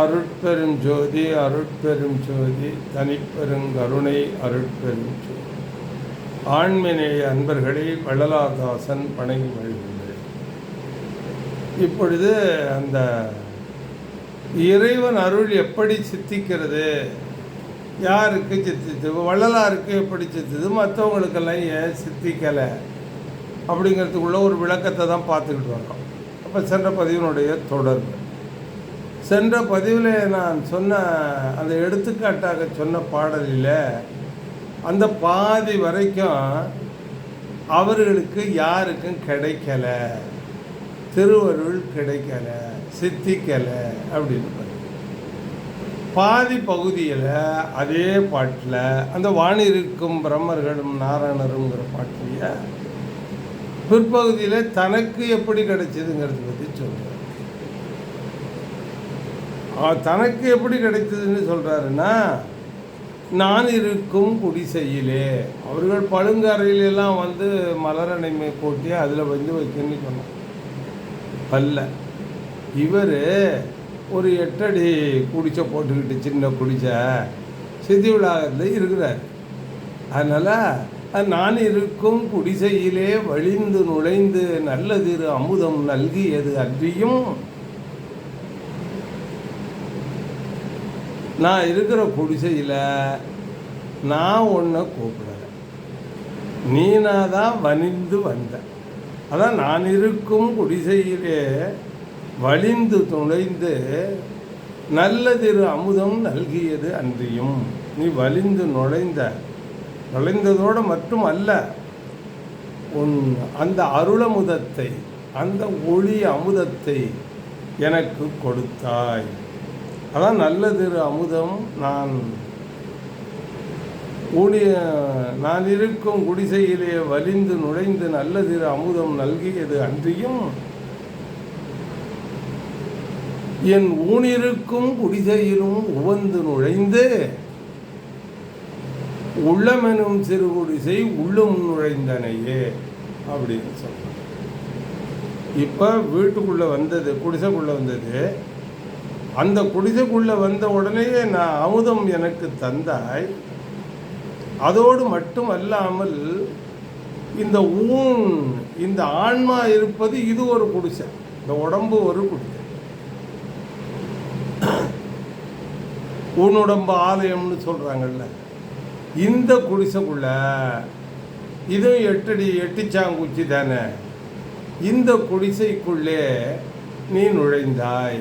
அருட்பெரும் ஜோதி அருட்பெரும் ஜோதி தனிப்பெருங்கருணை அருட்பெரும் ஜோதி. ஆண்மினேய அன்பர்களே வள்ளலாதாசன் பணங்கி வழிகின்றேன். இப்பொழுது அந்த இறைவன் அருள் எப்படி சித்திக்கிறது யாருக்கு சித்தித்து வள்ளலாருக்கு எப்படி சித்துது மற்றவங்களுக்கெல்லாம் ஏன் சித்திக்கலை அப்படிங்கிறதுக்குள்ள ஒரு விளக்கத்தை தான் பார்த்துக்கிட்டு வரோம் அப்போ சென்ற பதிவினுடைய தொடர்பு. சென்ற பதிவில் நான் சொன்ன அந்த எடுத்துக்காட்டாக சொன்ன பாடலில் அந்த பாதி வரைக்கும் அவர்களுக்கு யாருக்கும் கிடைக்கல. திருவருள் கிடைக்கல சித்திக்கல அப்படின்னு பாதி பகுதியில் அதே பாட்டில் அந்த வானிருக்கும் பிரம்மர்களும் நாராயணருங்கிற பாட்டிலேயே பிற்பகுதியில் தனக்கு எப்படி கிடைச்சதுங்கிறத பற்றி சொல்கிறார் தனக்கு எப்படி கிடைத்ததுன்னு சொல்கிறாருன்னா நான் இருக்கும் குடிசையிலே. அவர்கள் பழுங்கரையிலெல்லாம் வந்து மலரணைமை போட்டி அதில் வந்து வைக்கணும்னு சொன்னான் பல்ல. இவர் ஒரு எட்டடி குடிச்சை போட்டுக்கிட்டு சின்ன குடிசை சித்தி விழாவில் இருக்கிறார். அதனால் நான் இருக்கும் குடிசையிலே வழிந்து நுழைந்து நல்லதிரு அமுதம் நல்கியது அன்றியும் நான் இருக்கிற குடிசையில் நான் ஒன்றை கூப்பிடல. நீனா தான் வணிந்து வந்த. அதான் நான் இருக்கும் குடிசையிலே வழிந்து நுழைந்து நல்லதிரு அமுதம் நல்கியது அன்றியும். நீ வலிந்து நுழைந்த நுழைந்ததோடு மட்டும் அல்ல உன் அந்த அருளமுதத்தை அந்த ஒளி அமுதத்தை எனக்கு கொடுத்தாய். ஆனால் நல்லதிரு அமுதம். நான் ஊழிய நான் இருக்கும் குடிசையிலே வலிந்து நுழைந்து நல்லதிரு அமுதம் நல்கியது அன்றியும் என் ஊனிருக்கும் குடிசையிலும் உவந்து நுழைந்து உள்ளமெனும் சிறு குடிசை உள்ளும் நுழைந்தனையே அப்படின்னு சொல்றேன் இப்போ வீட்டுக்குள்ளே வந்தது குடிசைக்குள்ளே வந்தது அந்த குடிசைக்குள்ளே வந்த உடனேயே நான் அமுதம் எனக்கு தந்தாய். அதோடு மட்டும் அல்லாமல் இந்த ஊன் இந்த ஆன்மா இருப்பது இது ஒரு குடிசை. இந்த உடம்பு ஒரு குடிசை. உன்னுடம்பு ஆலயம்னு சொல்கிறாங்கல்ல இந்த குடிசைக்குள்ள இதுவும் எட்டடி எட்டிச்சாங்குச்சி தானே. இந்த குடிசைக்குள்ளே நீ நுழைந்தாய்.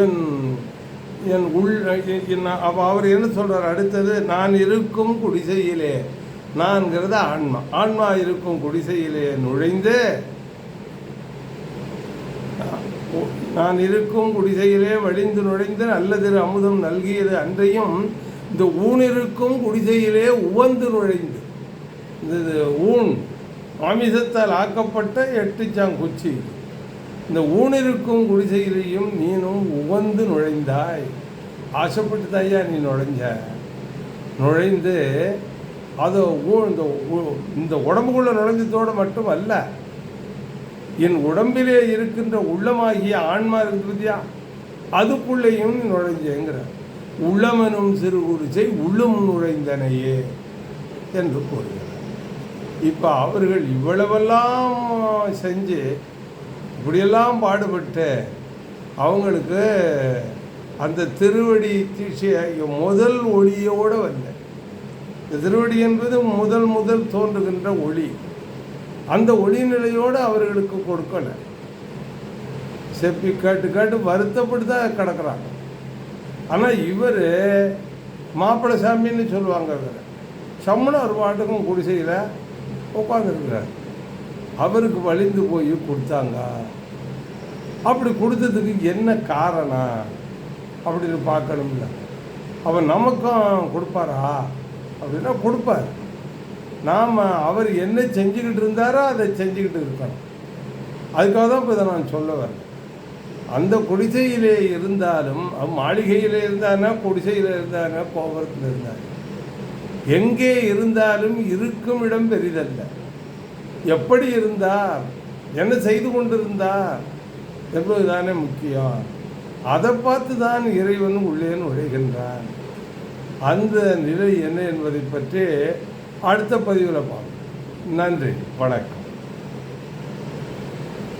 என் என் உள் அப்போ அவர் என்ன சொல்கிறார் அடுத்தது நான் இருக்கும் குடிசையிலே நான்கிறது ஆன்மா. ஆன்மா இருக்கும் குடிசையிலே நுழைந்து நான் இருக்கும் குடிசையிலே வழிந்து நுழைந்து நல்லதிரு அமுதம் நல்கியது அன்றையும் இந்த ஊனிருக்கும் குடிசையிலே உவந்து நுழைந்து இந்த ஊன் அமிசத்தால் ஆக்கப்பட்ட எட்டுச்சாங்குச்சி. இந்த ஊனிருக்கும் குடிசையிலையும் நீனும் உவந்து நுழைந்தாய். ஆசைப்பட்டு தாயா நீ நுழைஞ்ச. நுழைந்து அதை ஊ இந்த ஊ- இந்த உடம்புக்குள்ளே நுழைஞ்சதோடு மட்டும் அல்ல என் உடம்பிலே இருக்கின்ற உள்ளமாகிய ஆன்மா இருக்குது அதுக்குள்ளேயும் நுழைஞ்சேங்கிற. உள்ளமனும் சிறு குடிசை உள்ளும் நுழைந்தனையே என்று கூறுகிறார். இப்போ அவர்கள் இவ்வளவெல்லாம் செஞ்சு இப்படியெல்லாம் பாடுபட்டு அவங்களுக்கு அந்த திருவடி தீட்சை முதல் ஒளியோடு வரல இந்த திருவடி என்பது முதல் முதல் தோன்றுகின்ற ஒளி. அந்த ஒளி நிலையோடு அவர்களுக்கு கொடுக்கல. செப்பி கேட்டு கேட்டு வருத்தப்பட்டு தான் கிடக்கிறாங்க. ஆனால் இவர் மாப்பிள்ளை சாமின்னு சொல்லுவாங்க இவர். சம்மன ஒரு பாட்டுக்கும் குடிசையில் உட்காந்துருக்கிறார் அவருக்கு வலிந்து போய் கொடுத்தாங்க. அப்படி கொடுத்ததுக்கு என்ன காரணம்? அப்படின்னு பார்க்கணும்ல. அவர் நமக்கும் கொடுப்பாரா? அப்படின்னா கொடுப்பார். நாம் அவர் என்ன செஞ்சுக்கிட்டு இருந்தாரோ அதை செஞ்சுக்கிட்டு இருக்கணும். அதுக்காக தான் இப்போ இதை நான் சொல்ல வரேன். அந்த குடிசையிலே இருந்தாலும் மாளிகையில் இருந்தானா குடிசையில் இருந்தானா கோபுரத்தில் இருந்தார். எங்கே இருந்தாலும் இருக்கும் இடம் பெரிதல்ல. எப்படி இருந்தார்? என்ன செய்து கொண்டிருந்தார்? என்பதுதானே முக்கியம்? அதை பார்த்து தான் இறைவன் உள்ளே நுழைகின்றான். அந்த நிலை என்ன என்பதை பற்றி அடுத்த பதிவில் பார்ப்போம். நன்றி வணக்கம்.